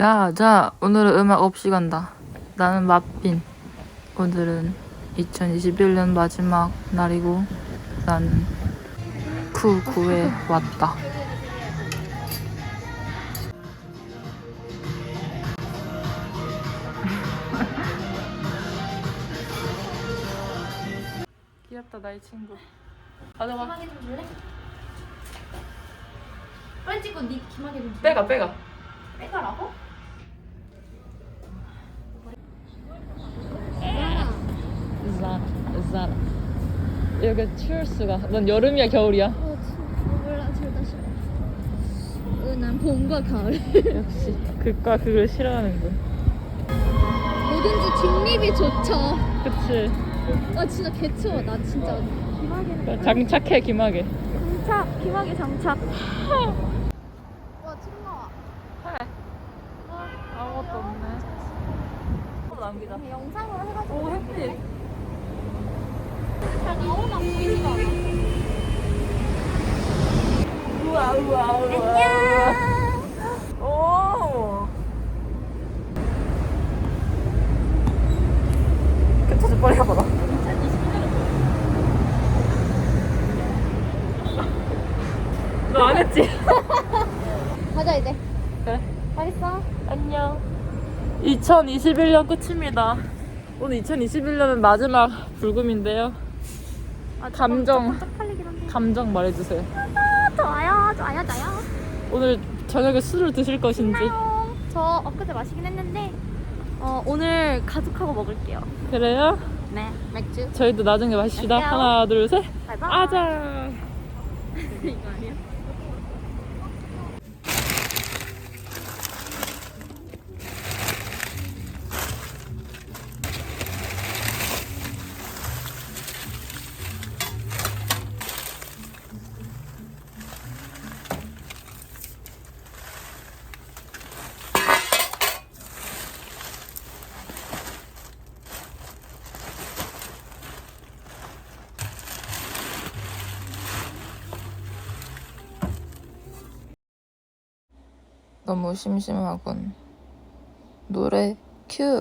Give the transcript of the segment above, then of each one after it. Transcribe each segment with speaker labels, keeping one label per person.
Speaker 1: 자, 자, 오늘은 음악 없이 간다. 나는 맛빈. 오늘은 2021년 마지막 날이고, 나는 쿠구에 왔다. 귀엽다, 나의 친구. 가져가.
Speaker 2: 김하게 좀 줄래? 빨리 찍고 니 김하게 좀 줄래?
Speaker 1: 빼가, 빼가.
Speaker 2: 빼가라고?
Speaker 1: 자라. 여기 추울 수가. 넌 여름이야, 겨울이야?
Speaker 2: 어, 몰라 둘 다 싫어 어, 난 봄과 가을
Speaker 1: 역시 극과 극을 싫어하는군.
Speaker 2: 뭐든지 뒷립이 좋죠
Speaker 1: 그치.
Speaker 2: 아 진짜 개추워 나 진짜 김하게
Speaker 1: 장착해, 김하게.
Speaker 2: 장착 김하게 장착 와 튀어나와
Speaker 1: 그래. 아무것도 없네. 남기자.
Speaker 2: 영상으로 해가지고
Speaker 1: 오, 햇빛.
Speaker 2: 잘 나오나 보이지가 않아 가자 이제
Speaker 1: 그래.
Speaker 2: 잘 있어
Speaker 1: 안녕. 2021년 끝입니다. 오늘 2021년은 마지막 불금인데요. 감정,
Speaker 2: 쪽팔리긴 한데
Speaker 1: 감정 말해주세요.
Speaker 2: 아, 좋아요 좋아요 좋아요
Speaker 1: 오늘 저녁에 술을 드실 것인지.
Speaker 2: 저 엊그제 마시긴 했는데 어, 오늘 가족하고 먹을게요
Speaker 1: 그래요?
Speaker 2: 네 맥주
Speaker 1: 저희도 나중에.
Speaker 2: 갈게요.
Speaker 1: 하나, 둘, 셋.
Speaker 2: 바이바이
Speaker 1: 아자.
Speaker 2: 이거 아니야?
Speaker 1: 너무 심심하군. 노래 큐.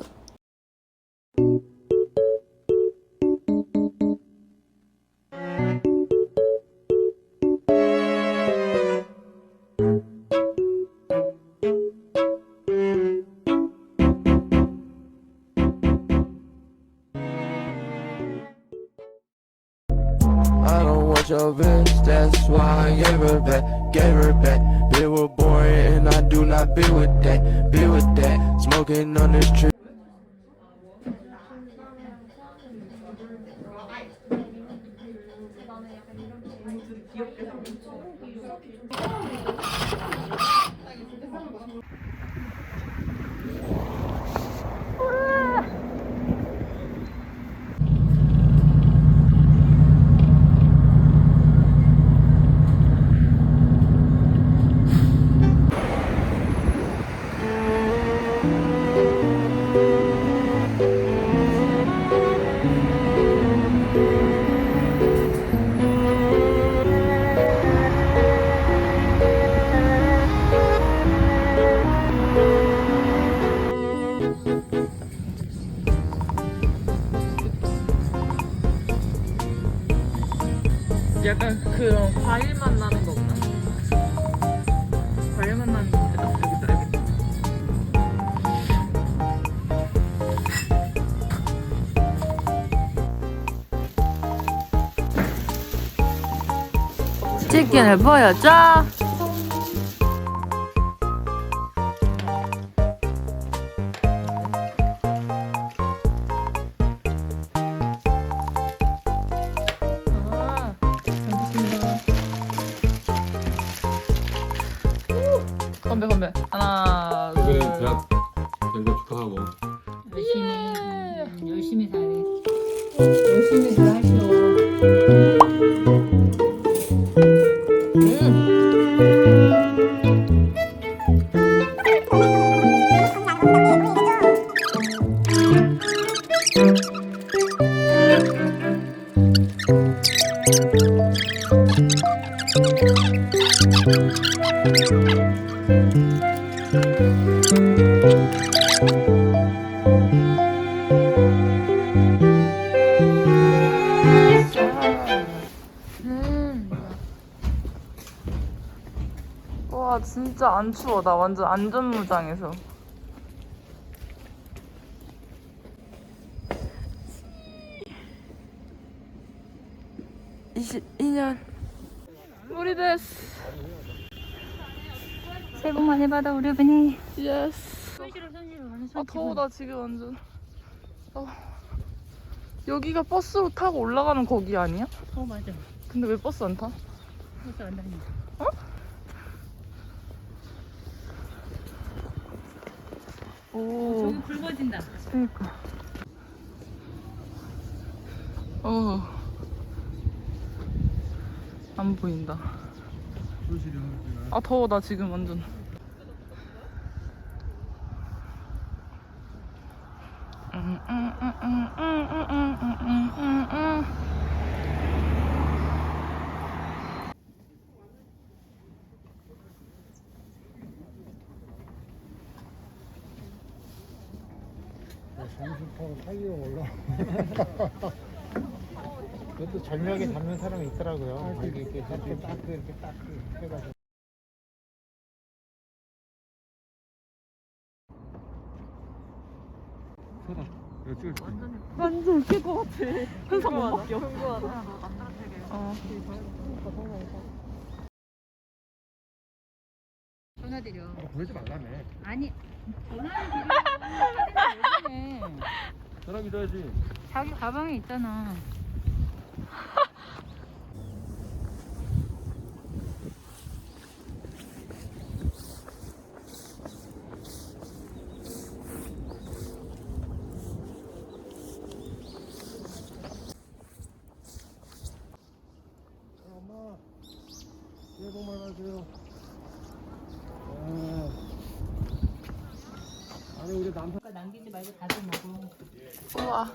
Speaker 3: I don't want your bitch, that's why I gave her back, gave her back. They were and I do not be with that, be with that. Smoking on this tree.
Speaker 1: 약간 그런 과일 맛 나는 거 없나? 과일 맛 나는 거 있다. 여기 있다. 치킨을 보여줘. 건배 건배. 하나 둘.
Speaker 4: 그래 대학 연결 축하하고.
Speaker 1: 열심히.
Speaker 5: 열심히 살래 열심히
Speaker 1: 음.
Speaker 3: 와
Speaker 6: 진짜 안 추워. 나 완전 안전무장해서. 22년. 무리됐어.
Speaker 5: 새해 복 많이 받아 우리 분이.
Speaker 6: 예스
Speaker 5: 손실어 손실어 완전
Speaker 6: 아 더워 나 지금 완전 어. 여기가 버스로 타고 올라가는 거기 아니야?
Speaker 5: 어 맞아.
Speaker 6: 근데 왜 버스 안 타?
Speaker 5: 벌써 안 다니.
Speaker 6: 오
Speaker 5: 저기 붉어진다.
Speaker 6: 그니까 어. 안 보인다 아 더워 나 지금 완전
Speaker 7: 정신파고 사이에 올라. 그것도 절묘하게 잡는 사람이 있더라고요. 이렇게 이렇게 딱 이렇게 딱 해가지고.
Speaker 8: 서다. 찍을 때.
Speaker 6: 완전 웃길 것 같아 현상 못 바뀌어 어.
Speaker 5: 전화 드려.
Speaker 7: 보내지 말라며.
Speaker 5: 아니 전화를 드려. 왜 그래?
Speaker 8: 전화 믿어야지.
Speaker 5: 자기 가방에 있잖아.
Speaker 7: 엄마, 새해 복 많이 받으세요. 아. 아니 우리 남편.
Speaker 5: 남기지 말고 다들 먹어.
Speaker 6: 우와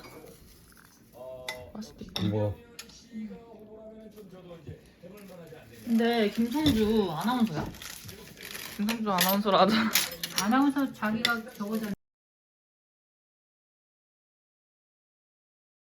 Speaker 6: 맛있겠다
Speaker 8: 뭐?
Speaker 5: 근데 김성주 아나운서야?
Speaker 6: 김성주 아나운서를 하잖아
Speaker 5: 아나운서 자기가 저거잖아.